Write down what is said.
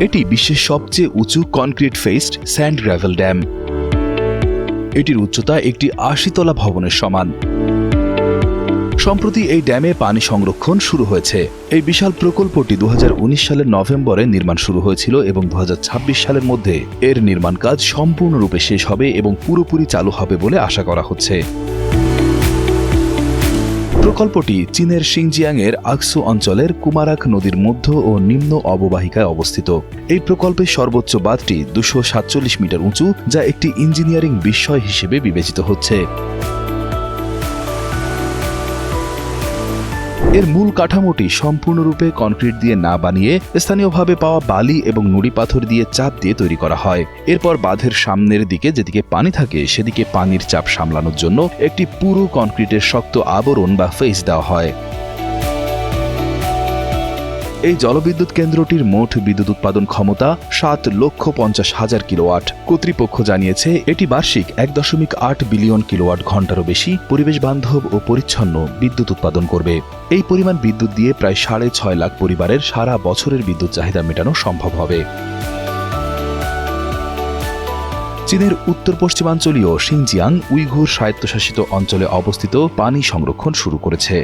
এটি বিশ্বের সবচেয়ে উঁচু concrete faced sand gravel dam. এটির উচ্চতা একটি আশিতলা ভবনের সমান। সম্প্রতি এই ড্যামে পানি সংরক্ষণ শুরু হয়েছে। এই বিশাল প্রকল্পটি দু হাজার উনিশ সালের নভেম্বরে নির্মাণ শুরু হয়েছিল এবং দু হাজার ছাব্বিশ সালের মধ্যে এর নির্মাণ কাজ সম্পূর্ণরূপে শেষ হবে এবং পুরোপুরি চালু হবে বলে আশা করা হচ্ছে। প্রকল্পটি চীনের সিংজিয়াং এর আকসু অঞ্চলের কুমারাক নদীর মধ্য ও নিম্ন অববাহিকায় অবস্থিত। এই প্রকল্পের সর্বোচ্চ বাঁধটি দুশো সাতচল্লিশ মিটার উঁচু, যা একটি ইঞ্জিনিয়ারিং বিস্ময় হিসেবে বিবেচিত হচ্ছে। এর মূল কাঠামোটি সম্পূর্ণরূপে কনক্রিট দিয়ে না বানিয়ে স্থানীয়ভাবে পাওয়া বালি এবং নুড়ি পাথর দিয়ে চাপ দিয়ে তৈরি করা হয়। এরপর বাঁধের সামনের দিকে যেদিকে পানি থাকে, সেদিকে পানির চাপ সামলানোর জন্য একটি পুরো কনক্রিটের শক্ত আবরণ বা ফেস দেওয়া হয়। এই জলবিদ্যুৎ কেন্দ্রটির মোট বিদ্যুৎ উৎপাদন ক্ষমতা সাত লক্ষ পঞ্চাশ হাজার কিলোওয়াট। কর্তৃপক্ষ জানিয়েছে, এটি বার্ষিক এক দশমিক আট বিলিয়ন কিলোওয়াট ঘন্টারও বেশি পরিবেশ বান্ধব ও পরিচ্ছন্ন বিদ্যুৎ উৎপাদন করবে। এই পরিমাণ বিদ্যুৎ দিয়ে প্রায় সাড়ে ছয় লাখ পরিবারের সারা বছরের বিদ্যুৎ চাহিদা মেটানো সম্ভব হবে। চীনের উত্তর পশ্চিমাঞ্চলীয় সিনজিয়াং উইঘুর স্বায়ত্তশাসিত অঞ্চলে অবস্থিত পানি সংরক্ষণ শুরু করেছে।